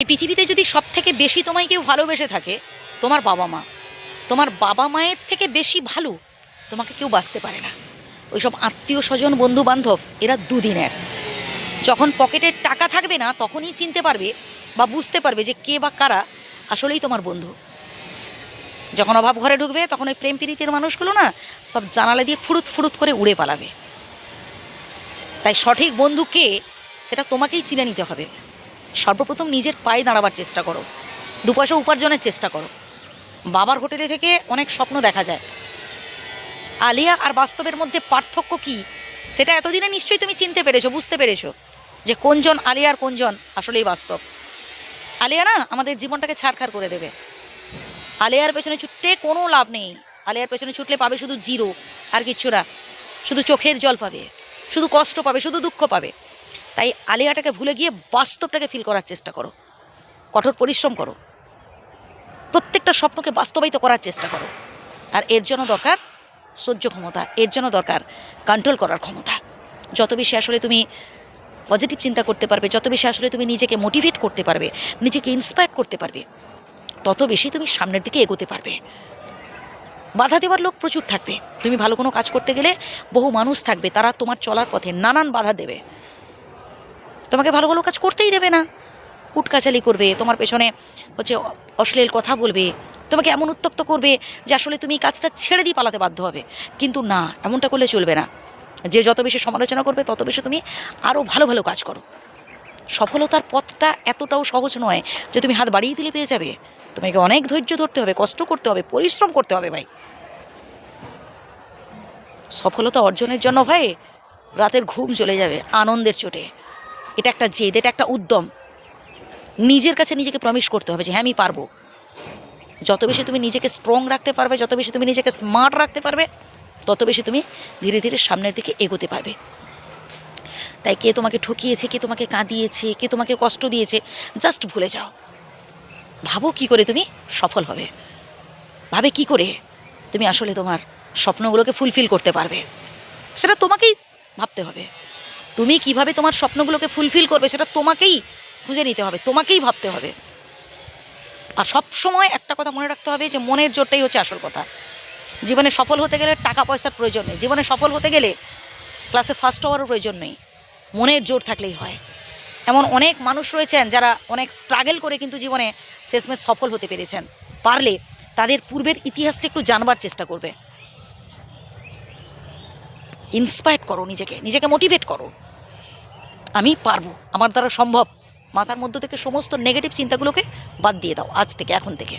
এই পৃথিবীতে যদি সব থেকে বেশি তোমায় কেউ ভালোবেসে থাকে, তোমার বাবা মা, তোমার বাবা মায়ের থেকে বেশি ভালো তোমাকে কেউ বাঁচতে পারে না। ওইসব আত্মীয় স্বজন বন্ধু বান্ধব এরা দুদিনের। যখন পকেটের টাকা থাকবে না, তখনই চিনতে পারবে বা বুঝতে পারবে যে কে বা কারা আসলেই তোমার বন্ধু। যখন অভাব ঘরে ঢুকবে, তখন ওই প্রেম প্রীতির মানুষগুলো না সব জানালা দিয়ে ফুরুত ফুরুত করে উড়ে পালাবে। তাই সঠিক বন্ধু কে, সেটা তোমাকেই চিনে নিতে হবে। সর্বপ্রথম নিজের পায়ে দাঁড়াবার চেষ্টা করো। দু পয়সা উপার্জনের চেষ্টা করো। বাবার হোটেলে থেকে অনেক স্বপ্ন দেখা যায়। আলিয়া আর বাস্তবের মধ্যে পার্থক্য কি, সেটা এতদিনে নিশ্চয়ই তুমি চিনতে পেরেছ, বুঝতে পেরেছ যে কোনজন আলিয়া আর কোনজন আসলেই বাস্তব। আলিয়া না আমাদের জীবনটাকে ছাড়খাড় করে দেবে। আলিয়ার পেছনে ছুটতে কোনো লাভ নেই। আলিয়ার পেছনে ছুটলে পাবে শুধু জিরো আর কিচ্ছু না, শুধু চোখের জল পাবে, শুধু কষ্ট পাবে, শুধু দুঃখ পাবে। তাই আলিয়াটাকে ভুলে গিয়ে বাস্তবটাকে ফিল করার চেষ্টা করো। কঠোর পরিশ্রম করো। প্রত্যেকটা স্বপ্নকে বাস্তবায়িত করার চেষ্টা করো। আর এর জন্য দরকার সহ্য ক্ষমতা, এর জন্য দরকার কন্ট্রোল করার ক্ষমতা। যত বেশি আসলে তুমি পজিটিভ চিন্তা করতে পারবে, যত বেশি আসলে তুমি নিজেকে মোটিভেট করতে পারবে, নিজেকে ইন্সপায়ার করতে পারবে, তত বেশি তুমি সামনের দিকে এগোতে পারবে। বাধা দেওয়ার লোক প্রচুর থাকবে। তুমি ভালো কোনো কাজ করতে গেলে বহু মানুষ থাকবে, তারা তোমার চলার পথে নানান বাধা দেবে। তোমাকে ভালো ভালো কাজ করতেই দেবে না। কুটকাচালি করবে, তোমার পেছনে হচ্ছে অশ্লীল কথা বলবে, তোমাকে এমন উত্তক্ত করবে যে আসলে তুমি এই কাজটা ছেড়ে দিয়ে পালাতে বাধ্য হবে। কিন্তু না, এমনটা করলে চলবে না। যে যত বেশি সমালোচনা করবে, তত বেশি তুমি আরও ভালো ভালো কাজ করো। সফলতার পথটা এতটাও সহজ নয় যে তুমি হাত বাড়িয়ে দিলে পেয়ে যাবে। তোমাকে অনেক ধৈর্য ধরতে হবে, কষ্ট করতে হবে, পরিশ্রম করতে হবে ভাই। সফলতা অর্জনের জন্য ভাই রাতের ঘুম চলে যাবে, আনন্দের চোটে। এটা একটা জেদ, এটা একটা উদ্যম। নিজের কাছে নিজেকে প্রমিস করতে হবে যে হ্যাঁ আমি পারব। যত বেশি তুমি নিজেকে স্ট্রং রাখতে পারবে, যত বেশি তুমি নিজেকে স্মার্ট রাখতে পারবে, তত বেশি তুমি ধীরে ধীরে সামনের দিকে এগোতে পারবে। তাই কে তোমাকে ঠকিয়েছে, কে তোমাকে কাঁদিয়েছে, কে তোমাকে কষ্ট দিয়েছে জাস্ট ভুলে যাও। ভাবো কি করে তুমি সফল হবে। ভাবে কি করে তুমি আসলে তোমার স্বপ্নগুলোকে ফুলফিল করতে পারবে। সেটা তোমাকেই ভাবতে হবে। তুমি কীভাবে তোমার স্বপ্নগুলোকে ফুলফিল করবে সেটা তোমাকেই খুঁজে নিতে হবে, তোমাকেই ভাবতে হবে। আর সব সময় একটা কথা মনে রাখতে হবে যে মনের জোরটাই হচ্ছে আসল কথা। জীবনে সফল হতে গেলে টাকা পয়সার প্রয়োজন নেই, জীবনে সফল হতে গেলে ক্লাসে ফার্স্ট হওয়ারও প্রয়োজন নেই, মনের জোর থাকলেই হয়। এমন অনেক মানুষ রয়েছেন যারা অনেক স্ট্রাগল করে কিন্তু জীবনে শেষমেশ সফল হতে পেরেছেন, পারলে তাদের পূর্বের ইতিহাসটা একটু জানবার চেষ্টা করবে। ইন্সপায়ার করো নিজেকে নিজেকে মোটিভেট করো। আমি পারব, আমার দ্বারা সম্ভব। মাথার মধ্য থেকে সমস্ত নেগেটিভ চিন্তাগুলোকে বাদ দিয়ে দাও, আজ থেকে, এখন থেকে।